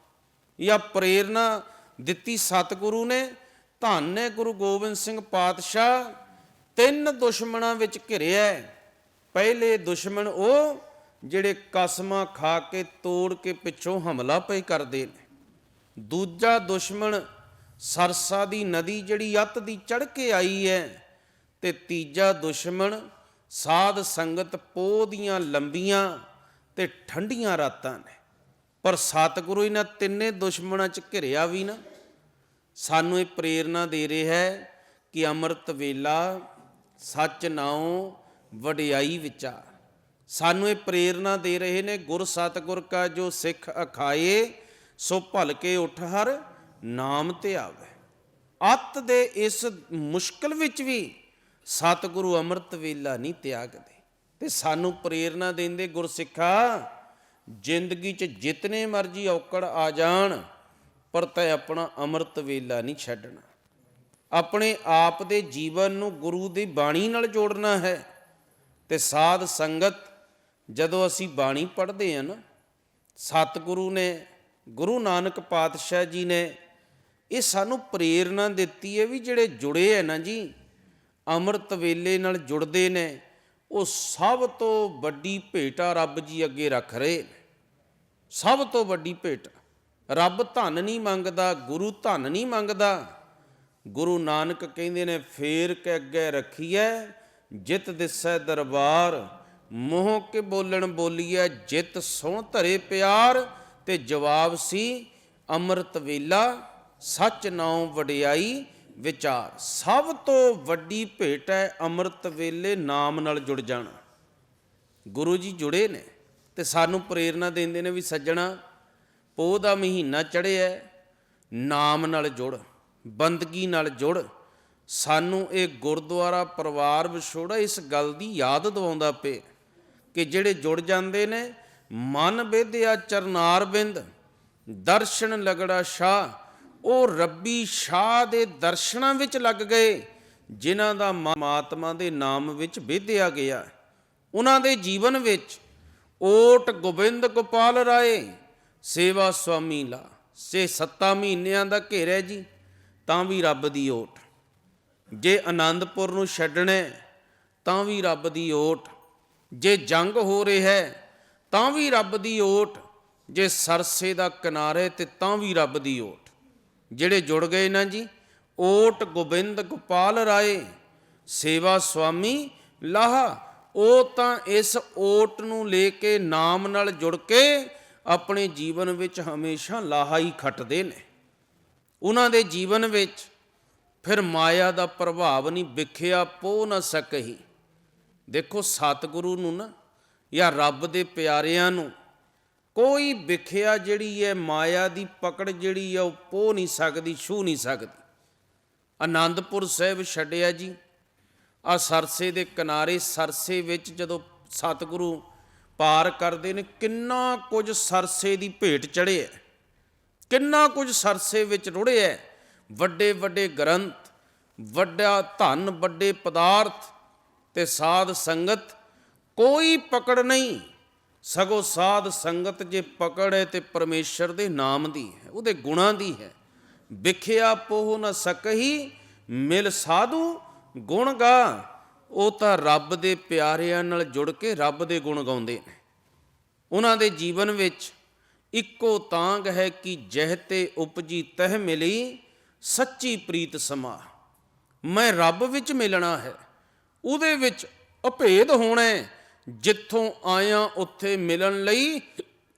Speaker 1: ਜਾਂ ਪ੍ਰੇਰਣਾ ਦਿੱਤੀ ਸਤਿਗੁਰੂ ਨੇ, ਧੰਨ ਹੈ ਗੁਰੂ ਗੋਬਿੰਦ ਸਿੰਘ ਪਾਤਸ਼ਾਹ, ਤਿੰਨ ਦੁਸ਼ਮਣਾਂ ਵਿੱਚ ਘਿਰਿਆ ਪਹਿਲੇ ਦੁਸ਼ਮਣ ਉਹ ਜਿਹੜੇ ਕਸਮਾਂ ਖਾ ਕੇ, ਤੋੜ ਕੇ ਪਿੱਛੋਂ ਹਮਲਾ ਪਏ ਕਰਦੇ ਨੇ। ਦੂਜਾ ਦੁਸ਼ਮਣ ਸਰਸਾ ਦੀ ਨਦੀ ਜਿਹੜੀ ਅੱਤ ਦੀ ਚੜ ਕੇ ਆਈ ਹੈ ਤੇ ਤੀਜਾ ਦੁਸ਼ਮਣ ਸਾਧ ਸੰਗਤ ਪੋਹ ਦੀਆਂ ਲੰਬੀਆਂ ਤੇ ਠੰਡੀਆਂ ਰਾਤਾਂ ਨੇ। ਪਰ ਸਤਿਗੁਰੂ ਇਹਨਾਂ ਤਿੰਨੇ ਦੁਸ਼ਮਣਾਂ ਚ ਘਿਰਿਆ ਵੀ ਨਾ। ਸਾਨੂੰ ਇਹ ਪ੍ਰੇਰਣਾ ਦੇ ਰਿਹਾ ਹੈ ਕਿ ਅੰਮ੍ਰਿਤ ਵੇਲਾ, ਸੱਚ ਨਾਉ, ਵਡਿਆਈ ਵਿਚਾਰ। ਸਾਨੂੰ ਇਹ ਪ੍ਰੇਰਣਾ ਦੇ ਰਹੇ ਨੇ, ਗੁਰ ਸਤਿਗੁਰ ਕਾ ਜੋ ਸਿੱਖ ਅਖਾਏ, ਸੋ ਭਲ ਕੇ ਉਠ ਹਰ ਨਾਮ ਤੇ ਆਵੇ। ਅੱਤ ਦੇ ਇਸ ਮੁਸ਼ਕਲ ਵਿੱਚ ਵੀ ਸਤਿਗੁਰੂ ਅੰਮ੍ਰਿਤ ਵੇਲਾ ਨਹੀਂ ਤਿਆਗਦੇ ਤੇ ਸਾਨੂੰ ਪ੍ਰੇਰਣਾ ਦਿੰਦੇ ਗੁਰਸਿੱਖਾ, ਜ਼ਿੰਦਗੀ 'ਚ ਜਿਤਨੇ ਮਰਜ਼ੀ ਔਕੜ ਆ ਜਾਣ, ਪਰ ਤੈ ਆਪਣਾ ਅੰਮ੍ਰਿਤ ਵੇਲਾ ਨਹੀਂ ਛੱਡਣਾ। ਆਪਣੇ ਆਪ ਦੇ ਜੀਵਨ ਨੂੰ ਗੁਰੂ ਦੀ ਬਾਣੀ ਨਾਲ ਜੋੜਨਾ ਹੈ ਤੇ ਸਾਧ ਸੰਗਤ ਜਦੋਂ ਅਸੀਂ ਬਾਣੀ ਪੜ੍ਹਦੇ ਹਾਂ ਨਾ, ਸਤਿਗੁਰੂ ਨੇ, ਗੁਰੂ ਨਾਨਕ ਪਾਤਸ਼ਾਹ ਜੀ ਨੇ ਇਹ ਸਾਨੂੰ ਪ੍ਰੇਰਣਾ ਦਿੱਤੀ ਹੈ ਵੀ ਜਿਹੜੇ ਜੁੜੇ ਹੈ ਨਾ ਜੀ ਅੰਮ੍ਰਿਤ ਵੇਲੇ ਨਾਲ ਜੁੜਦੇ ਨੇ, ਉਹ ਸਭ ਤੋਂ ਵੱਡੀ ਭੇਟਾ ਰੱਬ ਜੀ ਅੱਗੇ ਰੱਖ ਰਹੇ ਨੇ। ਸਭ ਤੋਂ ਵੱਡੀ ਭੇਟ। ਰੱਬ ਧਨ ਨਹੀਂ ਮੰਗਦਾ, ਗੁਰੂ ਧਨ ਨਹੀਂ ਮੰਗਦਾ। ਗੁਰੂ ਨਾਨਕ ਕਹਿੰਦੇ ਨੇ, ਫੇਰ ਕੇ ਅੱਗੇ ਰੱਖੀਐ, ਜਿਤ ਦਿਸੈ ਦਰਬਾਰ। ਮੋਹ ਕੇ ਬੋਲਣ ਬੋਲੀਐ, ਜਿਤ ਸੋਹ ਧਰੇ ਪਿਆਰ। ਤੇ ਜਵਾਬ ਸੀ, ਅੰਮ੍ਰਿਤ ਵੇਲਾ, ਸੱਚ ਨਾਉ ਵਡਿਆਈ ਵਿਚਾਰ, ਸਭ ਤੋਂ ਵੱਡੀ ਭੇਟ ਹੈ ਅੰਮ੍ਰਿਤ ਵੇਲੇ ਨਾਮ ਨਾਲ ਜੁੜ ਜਾਣਾ। ਗੁਰੂ ਜੀ ਜੁੜੇ ਨੇ ਤੇ ਸਾਨੂੰ ਪ੍ਰੇਰਣਾ ਦਿੰਦੇ ਨੇ ਵੀ ਸੱਜਣਾ, ਪੋਹ ਦਾ ਮਹੀਨਾ ਚੜ੍ਹਿਆ ਨਾਮ ਨਾਲ ਜੁੜ, ਬੰਦਗੀ ਨਾਲ ਜੁੜ। ਸਾਨੂੰ ਇਹ ਗੁਰਦੁਆਰਾ ਪਰਿਵਾਰ ਵਿਛੋੜਾ ਇਸ ਗੱਲ ਦੀ ਯਾਦ ਦਿਵਾਉਂਦਾ ਪਏ ਕਿ ਜਿਹੜੇ ਜੁੜ ਜਾਂਦੇ ਨੇ, ਮਨ ਵਿਦਿਆ ਚਰਨਾਰ ਬਿੰਦ, ਦਰਸ਼ਨ ਲਗੜਾ ਸ਼ਾਹ ਉਹ ਰੱਬੀ ਸ਼ਾਹ ਦੇ ਦਰਸ਼ਨਾਂ ਵਿੱਚ ਲੱਗ ਗਏ, ਜਿਨ੍ਹਾਂ ਦਾ ਮਾਤਮਾ ਦੇ ਨਾਮ ਵਿੱਚ ਵਿਦਿਆ ਗਿਆ। ਉਹਨਾਂ ਦੇ ਜੀਵਨ ਵਿੱਚ ਓਟ ਗੋਬਿੰਦ ਗੋਪਾਲ ਰਾਏ, ਸੇਵਾ ਸੁਆਮੀ ਲਾ, ਸੇ ਸੱਤਾ ਮਹੀਨਿਆਂ ਦਾ ਘੇਰਿਆ ਜੀ, ਤਾਂ ਵੀ ਰੱਬ ਦੀ ਓਟ। ਜੇ ਆਨੰਦਪੁਰ ਨੂੰ ਛੱਡਣਾ, ਤਾਂ ਵੀ ਰੱਬ ਦੀ ਓਟ। ਜੇ ਜੰਗ ਹੋ ਰਿਹਾ ਹੈ, ਤਾਂ ਵੀ ਰੱਬ ਦੀ ਓਟ। ਜੇ ਸਰਸੇ ਦਾ ਕਿਨਾਰੇ ਤੇ ਤਾਂ ਵੀ ਰੱਬ ਦੀ ਓਟ। ਜਿਹੜੇ ਜੁੜ ਗਏ ਨਾ ਜੀ, ਓਟ ਗੋਬਿੰਦ ਗੋਪਾਲ ਰਾਏ, ਸੇਵਾ ਸੁਆਮੀ ਲਾਹਾ, ਉਹ ਤਾਂ ਇਸ ਓਟ ਨੂੰ ਲੈ ਕੇ ਨਾਮ ਨਾਲ ਜੁੜ ਕੇ ਆਪਣੇ ਜੀਵਨ ਵਿੱਚ ਹਮੇਸ਼ਾ ਲਾਹਾ ਹੀ ਖੱਟਦੇ ਨੇ। ਉਹਨਾਂ ਦੇ ਜੀਵਨ ਵਿੱਚ ਫਿਰ ਮਾਇਆ ਦਾ ਪ੍ਰਭਾਵ ਨਹੀਂ ਵਿਖਿਆ, ਪੋ ਨਾ ਸਕਹੀ। ਦੇਖੋ ਸਤਿਗੁਰੂ ਨੂੰ ਨਾ, ਜਾਂ ਰੱਬ ਦੇ ਪਿਆਰਿਆਂ ਨੂੰ ਕੋਈ ਵਿਖਿਆ ਜਿਹੜੀ ਹੈ ਮਾਇਆ ਦੀ ਪਕੜ ਜਿਹੜੀ ਹੈ ਉਹ ਪੋ ਨਹੀਂ ਸਕਦੀ ਛੂ ਨਹੀਂ ਸਕਦੀ। ਆਨੰਦਪੁਰ ਸਾਹਿਬ ਛੱਡਿਆ ਜੀ। ਆ ਸਰਸੇ ਦੇ ਕਿਨਾਰੇ, ਸਰਸੇ ਵਿੱਚ ਜਦੋਂ ਸਤਿਗੁਰੂ ਪਾਰ ਕਰਦੇ ਨੇ, ਕਿੰਨਾ ਕੁਝ ਸਰਸੇ ਦੀ ਭੇਟ ਚੜਿਆ ਕਿੰਨਾ ਕੁਝ ਸਰਸੇ ਵਿੱਚ ਰੁੜਿਆ ਵੱਡੇ ਵੱਡੇ ਗ੍ਰੰਥ, ਵੱਡਾ ਧਨ, ਵੱਡੇ ਪਦਾਰਥ ਤੇ ਸਾਧ ਸੰਗਤ, ਕੋਈ ਪਕੜ ਨਹੀਂ। ਸਗੋ ਸਾਧ ਸੰਗਤ ਜੇ ਪਕੜ ਹੈ ਤੇ ਪਰਮੇਸ਼ਰ ਦੇ ਨਾਮ ਦੀ ਹੈ, ਉਹਦੇ ਗੁਣਾਂ ਦੀ ਹੈ। ਵਿਖਿਆ ਪੋਹ ਨ ਸਕਹੀ, ਮਿਲ ਸਾਧੂ ਗੁਣ ਗਾ। ਉਹ ਤਾਂ ਰੱਬ ਦੇ ਪਿਆਰਿਆਂ ਨਾਲ ਜੁੜ ਕੇ ਰੱਬ ਦੇ ਗੁਣ ਗਾਉਂਦੇ ਨੇ। ਉਹਨਾਂ ਦੇ ਜੀਵਨ ਵਿੱਚ ਇੱਕੋ ਤਾਂਗ ਹੈ ਕਿ ਜਹ ਤੇ ਉਪਜੀ ਤਹ ਮਿਲੀ, ਸੱਚੀ ਪ੍ਰੀਤ ਸਮਾ। ਮੈਂ ਰੱਬ ਵਿੱਚ ਮਿਲਣਾ ਹੈ, ਉਹਦੇ ਵਿੱਚ ਅਭੇਦ ਹੋਣਾ ਹੈ ਜਿੱਥੋਂ ਆਇਆ ਉੱਥੇ ਮਿਲਣ ਲਈ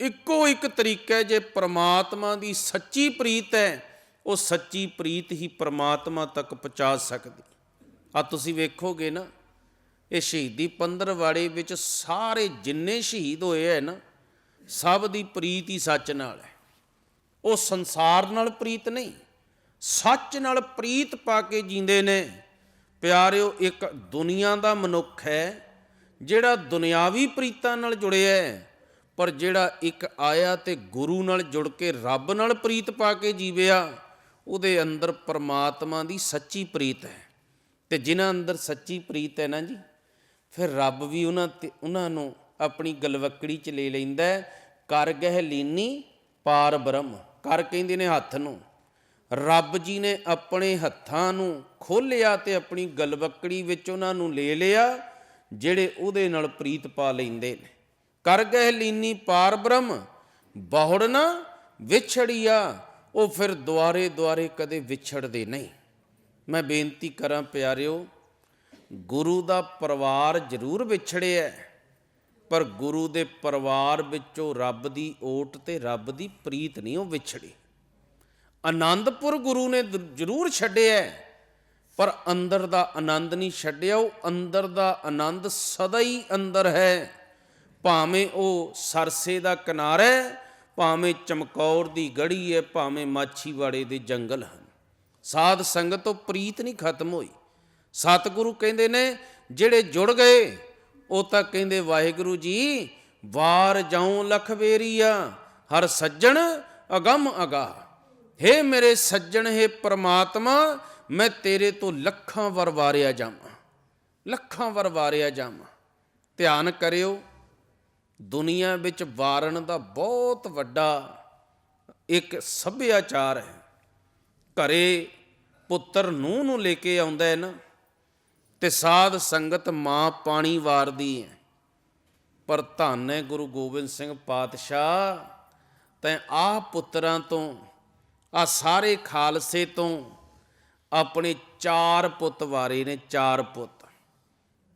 Speaker 1: ਇੱਕੋ ਇੱਕ ਤਰੀਕਾ ਹੈ, ਜੇ ਪ੍ਰਮਾਤਮਾ ਦੀ ਸੱਚੀ ਪ੍ਰੀਤ ਹੈ, ਉਹ ਸੱਚੀ ਪ੍ਰੀਤ ਹੀ ਪ੍ਰਮਾਤਮਾ ਤੱਕ ਪਹੁੰਚਾ ਸਕਦੀ। ਆ ਤੁਸੀਂ ਵੇਖੋਗੇ ਨਾ, ਇਹ ਸ਼ਹੀਦੀ ਪੰਦਰਵਾੜੇ ਵਿੱਚ ਸਾਰੇ ਜਿੰਨੇ ਸ਼ਹੀਦ ਹੋਏ ਹੈ ਨਾ, ਸਭ ਦੀ ਪ੍ਰੀਤ ਹੀ ਸੱਚ ਨਾਲ ਹੈ। ਉਹ ਸੰਸਾਰ ਨਾਲ ਪ੍ਰੀਤ ਨਹੀਂ, ਸੱਚ ਨਾਲ ਪ੍ਰੀਤ ਪਾ ਕੇ ਜੀਂਦੇ ਨੇ। ਪਿਆਰਿਓ, ਇੱਕ ਦੁਨੀਆ ਦਾ ਮਨੁੱਖ ਹੈ ਜਿਹੜਾ ਦੁਨਿਆਵੀ ਪ੍ਰੀਤਾਂ ਨਾਲ ਜੁੜਿਆ ਹੈ, ਪਰ ਜਿਹੜਾ ਇੱਕ ਆਇਆ ਤੇ ਗੁਰੂ ਨਾਲ ਜੁੜ ਕੇ ਰੱਬ ਨਾਲ ਪ੍ਰੀਤ ਪਾ ਕੇ ਜੀਵਿਆ, ਉਹਦੇ ਅੰਦਰ ਪਰਮਾਤਮਾ ਦੀ ਸੱਚੀ ਪ੍ਰੀਤ ਹੈ। ਤੇ ਜਿਨ੍ਹਾਂ ਅੰਦਰ ਸੱਚੀ ਪ੍ਰੀਤ ਹੈ ਨਾ ਜੀ, ਫਿਰ ਰੱਬ ਵੀ ਉਹਨਾਂ ਤੇ, ਉਹਨਾਂ ਨੂੰ ਆਪਣੀ ਗਲਵਕੜੀ ਚ ਲੈ ਲੈਂਦਾ ਕਰ ਗਹਿ ਲੀਨੀ ਪਾਰ ਬ੍ਰਹਮ। ਕਰ ਕਹਿੰਦੇ ਨੇ ਹੱਥ ਨੂੰ। ਰੱਬ ਜੀ ਨੇ ਆਪਣੇ ਹੱਥਾਂ ਨੂੰ ਖੋਲਿਆ ਤੇ ਆਪਣੀ ਗਲਵਕੜੀ ਵਿੱਚ ਉਹਨਾਂ ਨੂੰ ਲੈ ਲਿਆ ਜਿਹੜੇ ਉਹਦੇ ਨਾਲ ਪ੍ਰੀਤ ਪਾ ਲੈਂਦੇ ਨੇ। ਕਰ ਗਹਿ ਲੀਨੀ ਪਾਰ ਬ੍ਰਹਮ, ਬਹੁੜ ਨਾ ਉਹ ਫਿਰ ਦੁਆਰੇ ਦੁਆਰੇ ਕਦੇ ਵਿਛੜਦੇ ਨਹੀਂ। ਮੈਂ ਬੇਨਤੀ ਕਰਾਂ ਪਿਆਰਿਓ, ਗੁਰੂ ਦਾ ਪਰਿਵਾਰ ਜ਼ਰੂਰ ਵਿਛੜਿਆ ਪਰ ਗੁਰੂ ਦੇ ਪਰਿਵਾਰ ਵਿੱਚੋਂ ਰੱਬ ਦੀ ਓਟ ਤੇ ਰੱਬ ਦੀ ਪ੍ਰੀਤ ਨਹੀਂ ਉਹ ਵਿਛੜੀ। ਆਨੰਦਪੁਰ ਗੁਰੂ ਨੇ ਜ਼ਰੂਰ ਛੱਡਿਆ ਪਰ ਅੰਦਰ ਦਾ ਆਨੰਦ ਨਹੀਂ ਛੱਡਿਆ ਉਹ ਅੰਦਰ ਦਾ ਆਨੰਦ ਸਦਾ ਹੀ ਅੰਦਰ ਹੈ। ਭਾਵੇਂ ਉਹ ਸਰਸੇ ਦਾ ਕਿਨਾਰਾ ਹੈ, ਭਾਵੇਂ ਚਮਕੌਰ ਦੀ ਗੜੀ ਹੈ, ਭਾਵੇਂ ਮਾਛੀਵਾੜੇ ਦੇ ਜੰਗਲ ਹਨ। ਸਾਧ ਸੰਗਤ ਤੋਂ ਪ੍ਰੀਤ ਨਹੀਂ ਖਤਮ ਹੋਈ। ਸਤਿਗੁਰੂ ਕਹਿੰਦੇ ਨੇ, ਜਿਹੜੇ ਜੁੜ ਗਏ, ਉਹ ਤਾਂ ਕਹਿੰਦੇ, ਵਾਹਿਗੁਰੂ ਜੀ, ਵਾਰ ਜਾਉ ਲਖ ਵੇਰੀਆ, ਹਰ ਸੱਜਣ ਅਗੰਮ ਅਗਾ ਹੇ ਮੇਰੇ ਸੱਜਣ, ਹੈ ਪ੍ਰਮਾਤਮਾ ਮੈਂ ਤੇਰੇ ਤੋਂ ਲੱਖਾਂ ਵਾਰ ਵਾਰਿਆ ਜਾਵਾਂ, ਲੱਖਾਂ ਵਾਰ ਵਾਰਿਆ ਜਾਵਾਂ। ਧਿਆਨ ਕਰਿਓ, ਦੁਨੀਆ ਵਿੱਚ ਵਾਰਨ ਦਾ ਬਹੁਤ ਵੱਡਾ ਇੱਕ ਸੱਭਿਆਚਾਰ ਹੈ। ਘਰੇ ਪੁੱਤਰ ਨੂੰ ਨੂੰ ਲੈ ਕੇ ਆਉਂਦਾ ਹੈ ਨਾ, ਤੇ ਸਾਧ ਸੰਗਤ ਮਾਂ ਪਾਣੀ ਵਾਰਦੀ ਹੈ। ਪਰ ਧੰਨ ਹੈ ਗੁਰੂ ਗੋਬਿੰਦ ਸਿੰਘ ਪਾਤਸ਼ਾਹ, ਤੈਂ ਆਹ ਪੁੱਤਰਾਂ ਤੋਂ ਆ ਸਾਰੇ ਖਾਲਸੇ ਤੋਂ ਆਪਣੇ ਚਾਰ ਪੁੱਤ ਵਾਰੇ ਨੇ, ਚਾਰ ਪੁੱਤ।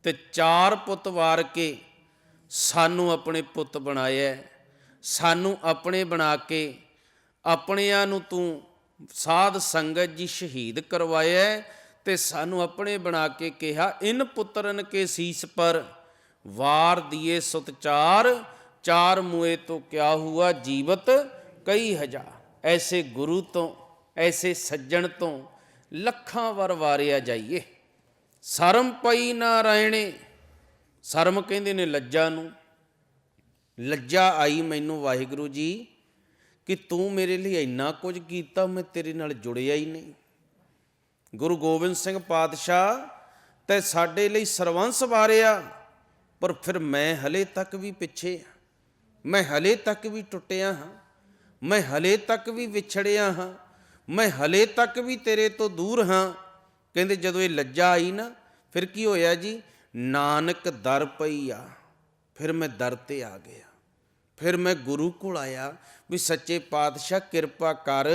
Speaker 1: ਤੇ ਚਾਰ ਪੁੱਤ ਵਾਰ ਕੇ ਸਾਨੂੰ ਆਪਣੇ ਪੁੱਤ ਬਣਾਇਆ ਸਾਨੂੰ ਆਪਣੇ ਬਣਾ ਕੇ ਆਪਣਿਆਂ ਨੂੰ ਤੂੰ ਸਾਧ ਸੰਗਤ ਜੀ ਸ਼ਹੀਦ ਕਰਵਾਇਆ ਹੈ ਤੇ ਸਾਨੂੰ ਆਪਣੇ ਬਣਾ ਕੇ ਕਿਹਾ, ਇਨ ਪੁੱਤਰਨ ਕੇ ਸੀਸ ਪਰ ਵਾਰ ਦੀਏ ਸੁਤ ਚਾਰ ਚਾਰ ਮੂਏ ਤੋਂ ਕਿਆ ਹੁਆ ਜੀਵਤ ਕਈ ਹਜ਼ਾਰ ਐਸੇ ਗੁਰੂ ਤੋਂ, ਐਸੇ ਸੱਜਣ ਤੋਂ ਲੱਖਾਂ ਵਾਰ ਵਾਰਿਆ ਜਾਈਏ। ਸ਼ਰਮ ਪਈ ਨਾਰਾਇਣੇ ਸ਼ਰਮ ਕਹਿੰਦੇ ਨੇ ਲੱਜਾ ਨੂੰ, ਲੱਜਾ ਆਈ ਮੈਨੂੰ ਵਾਹਿਗੁਰੂ ਜੀ, ਕਿ ਤੂੰ ਮੇਰੇ ਲਈ ਇੰਨਾ ਕੁਝ ਕੀਤਾ, ਮੈਂ ਤੇਰੇ ਨਾਲ ਜੁੜਿਆ ਹੀ ਨਹੀਂ। ਗੁਰੂ ਗੋਬਿੰਦ ਸਿੰਘ ਪਾਤਸ਼ਾਹ ਤੇ ਸਾਡੇ ਲਈ ਸਰਵੰਸ ਵਾਰਿਆ, ਪਰ ਫਿਰ ਮੈਂ ਹਲੇ ਤੱਕ ਵੀ ਪਿੱਛੇ ਆ ਮੈਂ ਹਲੇ ਤੱਕ ਵੀ ਟੁੱਟਿਆ ਹਾਂ। ਮੈਂ ਹਲੇ ਤੱਕ ਵੀ ਵਿਛੜਿਆ ਹਾਂ। ਮੈਂ ਹਲੇ ਤੱਕ ਵੀ ਤੇਰੇ ਤੋਂ ਦੂਰ ਹਾਂ। ਕਹਿੰਦੇ ਜਦੋਂ ਇਹ ਲੱਜਾ ਆਈ ਨਾ, ਫਿਰ ਕੀ ਹੋਇਆ ਜੀ? ਨਾਨਕ ਦਰ ਪਈ ਆ। ਫਿਰ ਮੈਂ ਦਰ ਤੇ ਆ ਗਿਆ। ਫਿਰ ਮੈਂ ਗੁਰੂ ਕੋਲ ਆਇਆ ਵੀ ਸੱਚੇ ਪਾਤਸ਼ਾਹ ਕਿਰਪਾ ਕਰ,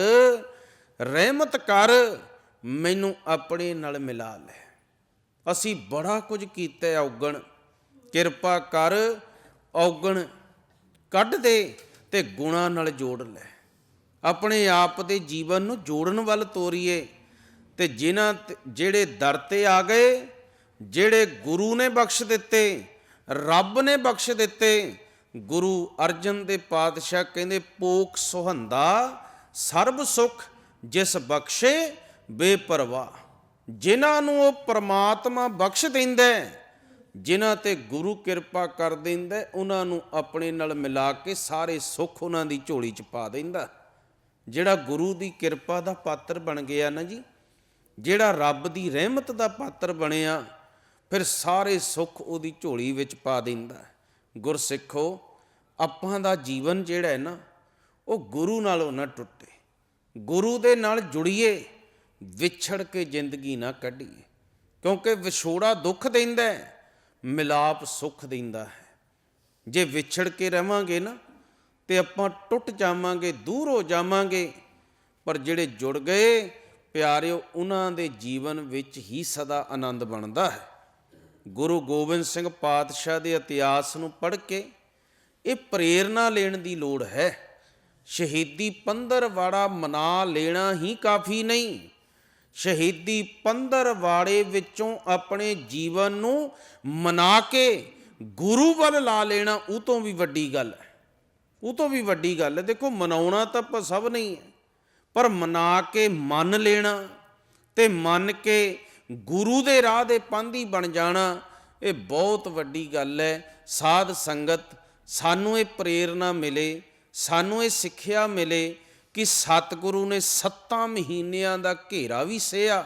Speaker 1: ਰਹਿਮਤ ਕਰ, ਮੈਨੂੰ ਆਪਣੇ ਨਾਲ ਮਿਲਾ ਲੈ। ਅਸੀਂ ਬੜਾ ਕੁਝ ਕੀਤਾ ਔਗਣ। ਕਿਰਪਾ ਕਰ, ਔਗਣ ਕੱਢ ਦੇ ਤੇ ਗੁਣਾ ਨਾਲ ਜੋੜ ਲੈ। ਆਪਣੇ ਆਪ ਦੇ ਜੀਵਨ ਨੂੰ ਜੋੜਨ ਵੱਲ ਤੋਰੀਏ ਤੇ ਜਿਨ੍ਹਾਂ ਜਿਹੜੇ ਦਰ ਤੇ ਆ ਗਏ, ਜਿਹੜੇ ਗੁਰੂ ਨੇ ਬਖਸ਼ ਦਿੱਤੇ, ਰੱਬ ਨੇ ਬਖਸ਼ ਦਿੱਤੇ, ਗੁਰੂ ਅਰਜਨ ਦੇ ਪਾਤਸ਼ਾਹ ਕਹਿੰਦੇ ਪੋਖ ਸੁਹੰਦਾ ਸਰਬ ਸੁਖ ਜਿਸ ਬਖਸ਼ੇ ਬੇਪਰਵਾਹ ਜਿਨ੍ਹਾਂ ਨੂੰ ਉਹ ਪ੍ਰਮਾਤਮਾ ਬਖਸ਼ ਦਿੰਦਾ ਜਿਨ੍ਹਾਂ ਤੇ ਗੁਰੂ ਕਿਰਪਾ ਕਰ ਦਿੰਦਾ ਉਹਨਾਂ ਨੂੰ ਆਪਣੇ ਨਾਲ ਮਿਲਾ ਕੇ ਸਾਰੇ ਸੁੱਖ ਉਹਨਾਂ ਦੀ ਝੋਲੀ 'ਚ ਪਾ ਦਿੰਦਾ ਜਿਹੜਾ ਗੁਰੂ ਦੀ ਕਿਰਪਾ ਦਾ ਪਾਤਰ ਬਣ ਗਿਆ ਨਾ ਜੀ, ਜਿਹੜਾ ਰੱਬ ਦੀ ਰਹਿਮਤ ਦਾ ਪਾਤਰ ਬਣਿਆ, ਫਿਰ ਸਾਰੇ ਸੁੱਖ ਉਹਦੀ ਝੋਲੀ ਵਿੱਚ ਪਾ ਦਿੰਦਾ ਗੁਰਸਿੱਖੋ, ਆਪਾਂ ਦਾ ਜੀਵਨ ਜਿਹੜਾ ਹੈ ਨਾ, ਉਹ ਗੁਰੂ ਨਾਲੋਂ ਨਾ ਟੁੱਟੇ। ਗੁਰੂ ਦੇ ਨਾਲ ਜੁੜੀਏ, ਵਿਛੜ ਕੇ ਜ਼ਿੰਦਗੀ ਨਾ ਕੱਢੀਏ। ਕਿਉਂਕਿ ਵਿਛੋੜਾ ਦੁੱਖ ਦਿੰਦਾ ਹੈ, ਮਿਲਾਪ ਸੁੱਖ ਦਿੰਦਾ ਹੈ। ਜੇ ਵਿਛੜ ਕੇ ਰਵਾਂਗੇ ਨਾ ਤੇ ਆਪਾਂ ਟੁੱਟ ਜਾਵਾਂਗੇ, ਦੂਰ ਹੋ ਜਾਵਾਂਗੇ। ਪਰ ਜਿਹੜੇ ਜੁੜ ਗਏ, ਪਿਆਰਿਓ, ਉਹਨਾਂ ਦੇ ਜੀਵਨ ਵਿੱਚ ਹੀ ਸਦਾ ਆਨੰਦ ਬਣਦਾ ਹੈ। ਗੁਰੂ ਗੋਬਿੰਦ ਸਿੰਘ ਪਾਤਸ਼ਾਹ ਦੇ ਇਤਿਹਾਸ ਨੂੰ ਪੜ੍ਹ ਕੇ ਇਹ ਪ੍ਰੇਰਣਾ ਲੈਣ ਦੀ ਲੋੜ ਹੈ। ਸ਼ਹੀਦੀ ਪੰਦਰਵਾੜਾ ਮਨਾ ਲੈਣਾ ਹੀ ਕਾਫੀ ਨਹੀਂ। ਸ਼ਹੀਦੀ ਪੰਦਰਵਾੜੇ ਵਿੱਚੋਂ ਆਪਣੇ ਜੀਵਨ ਨੂੰ ਮਨਾ ਕੇ ਗੁਰੂ ਵੱਲ ਲਾ ਲੈਣਾ, ਉਹ ਤੋਂ ਵੀ ਵੱਡੀ ਗੱਲ ਹੈ। ਉਹ ਤੋਂ ਵੀ ਵੱਡੀ ਗੱਲ ਹੈ, ਦੇਖੋ ਮਨਾਉਣਾ ਤਾਂ ਆਪਾਂ ਸਭ ਨਹੀਂ ਹੈ ਪਰ ਮਨਾ ਕੇ ਮੰਨ ਲੈਣਾ ਤੇ ਮੰਨ ਕੇ ਗੁਰੂ ਦੇ ਰਾਹ ਦੇ ਪੰਧੀ ਬਣ ਜਾਣਾ, ਇਹ ਬਹੁਤ ਵੱਡੀ ਗੱਲ ਹੈ। ਸਾਧ ਸੰਗਤ, ਸਾਨੂੰ ਇਹ ਪ੍ਰੇਰਣਾ ਮਿਲੇ, ਸਾਨੂੰ ਇਹ ਸਿੱਖਿਆ ਮਿਲੇ ਕਿ ਸਤਿਗੁਰੂ ਨੇ ਸੱਤਾਂ ਮਹੀਨਿਆਂ ਦਾ ਘੇਰਾ ਵੀ ਸਿਆ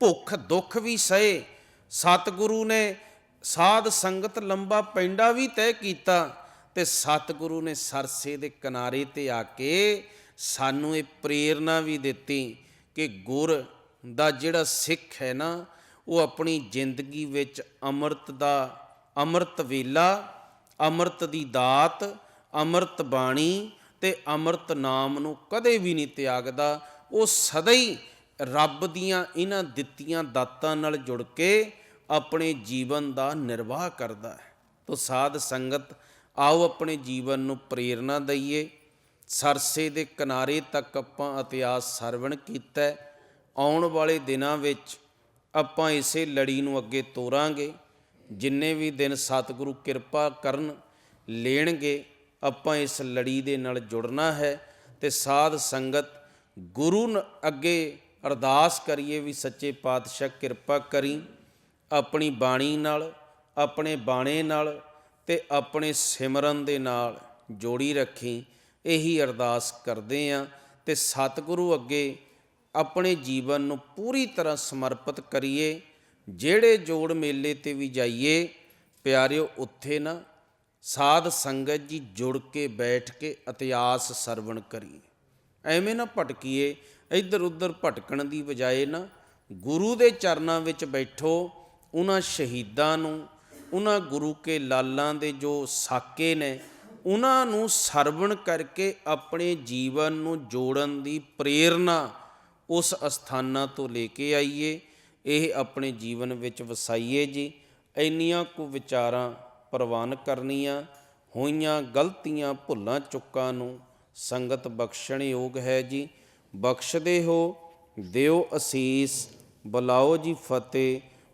Speaker 1: ਭੁੱਖ ਦੁੱਖ ਵੀ ਸਹੇ। ਸਤਿਗੁਰੂ ਨੇ ਸਾਧ ਸੰਗਤ ਲੰਬਾ ਪੈਂਡਾ ਵੀ ਤੈਅ ਕੀਤਾ ਤੇ ਸਤਿਗੁਰੂ ਨੇ ਸਰਸੇ ਦੇ ਕਿਨਾਰੇ ਤੇ ਆ ਕੇ ਸਾਨੂੰ ਇਹ ਪ੍ਰੇਰਣਾ ਵੀ ਦਿੱਤੀ ਕਿ ਗੁਰ ਦਾ ਜਿਹੜਾ ਸਿੱਖ ਹੈ ਨਾ, ਉਹ ਆਪਣੀ ਜ਼ਿੰਦਗੀ ਵਿੱਚ ਅੰਮ੍ਰਿਤ ਦਾ, ਅੰਮ੍ਰਿਤ ਵੇਲਾ, ਅੰਮ੍ਰਿਤ ਦੀ ਦਾਤ, ਅੰਮ੍ਰਿਤ ਬਾਣੀ ਤੇ ਅੰਮ੍ਰਿਤ ਨਾਮ ਨੂੰ ਕਦੇ ਵੀ ਨਹੀਂ ਤਿਆਗਦਾ, ਉਹ ਸਦਾ ਹੀ ਰੱਬ ਦੀਆਂ ਇਹਨਾਂ ਦਿੱਤੀਆਂ ਦਾਤਾਂ ਨਾਲ ਜੁੜ ਕੇ ਆਪਣੇ ਜੀਵਨ ਦਾ ਨਿਰਵਾਹ ਕਰਦਾ ਹੈ। ਤੋ ਸਾਧ ਸੰਗਤ ਆਓ ਆਪਣੇ ਜੀਵਨ ਨੂੰ ਪ੍ਰੇਰਣਾ ਦਈਏ। ਸਰਸੇ ਦੇ ਕਿਨਾਰੇ ਤੱਕ ਆਪਾਂ ਇਤਿਹਾਸ ਸਰਵਣ ਕੀਤਾ ਆਉਣ ਵਾਲੇ ਦਿਨਾਂ ਵਿੱਚ ਆਪਾਂ ਇਸੇ ਲੜੀ ਨੂੰ ਅੱਗੇ ਤੋਰਾਂਗੇ। ਜਿੰਨੇ ਵੀ ਦਿਨ ਸਤਿਗੁਰੂ ਕਿਰਪਾ ਕਰਨ ਲੈਣਗੇ, ਆਪਾਂ ਇਸ ਲੜੀ ਦੇ ਨਾਲ ਜੁੜਨਾ ਹੈ ਤੇ ਸਾਧ ਸੰਗਤ ਗੁਰੂ ਅੱਗੇ ਅਰਦਾਸ ਕਰੀਏ ਵੀ ਸੱਚੇ ਪਾਤਸ਼ਾਹ ਕਿਰਪਾ ਕਰੀ। ਆਪਣੀ ਬਾਣੀ ਨਾਲ, ਆਪਣੇ ਬਾਣੇ ਨਾਲ ਤੇ ਆਪਣੇ ਸਿਮਰਨ ਦੇ ਨਾਲ ਜੋੜੀ ਰੱਖੀ, ਇਹੀ ਅਰਦਾਸ ਕਰਦੇ ਆਂ ਤੇ ਸਤਿਗੁਰੂ ਅੱਗੇ ਆਪਣੇ ਜੀਵਨ ਨੂੰ ਪੂਰੀ ਤਰ੍ਹਾਂ ਸਮਰਪਿਤ ਕਰੀਏ, ਜਿਹੜੇ ਜੋੜ ਮੇਲੇ ਤੇ ਵੀ ਜਾਈਏ, ਪਿਆਰਿਓ ਉੱਥੇ ਨਾ ਸਾਧ ਸੰਗਤ ਜੀ ਜੁੜ ਕੇ ਬੈਠ ਕੇ ਇਤਿਹਾਸ ਸਰਵਣ ਕਰੀਏ। ਐਵੇਂ ਨਾ ਭਟਕੀਏ ਇੱਧਰ ਉੱਧਰ ਭਟਕਣ ਦੀ ਬਜਾਏ ਨਾ ਗੁਰੂ ਦੇ ਚਰਨਾਂ ਵਿੱਚ ਬੈਠੋ, ਉਹਨਾਂ ਸ਼ਹੀਦਾਂ ਨੂੰ ਉਹਨਾਂ ਗੁਰੂ ਕੇ ਲਾਲਾਂ ਦੇ ਜੋ ਸਾਕੇ ਨੇ, ਉਹਨਾਂ ਨੂੰ ਸਰਵਣ ਕਰਕੇ ਆਪਣੇ ਜੀਵਨ ਨੂੰ ਜੋੜਨ ਦੀ ਪ੍ਰੇਰਣਾ ਉਸ ਅਸਥਾਨਾਂ ਤੋਂ ਲੈ ਕੇ ਆਈਏ। ਇਹ ਆਪਣੇ ਜੀਵਨ ਵਿੱਚ ਵਸਾਈਏ ਜੀ। ਇੰਨੀਆਂ ਕੁ ਵਿਚਾਰਾਂ ਪ੍ਰਵਾਨ ਕਰਨੀਆਂ, ਹੋਈਆਂ ਗਲਤੀਆਂ ਭੁੱਲਾਂ ਚੁੱਕਾਂ ਨੂੰ ਸੰਗਤ ਬਖਸ਼ਣ ਯੋਗ ਹੈ ਜੀ। ਬਖਸ਼ਦੇ ਹੋ, ਦਿਓ ਅਸੀਸ, ਬੁਲਾਓ ਜੀ ਫਤਿਹ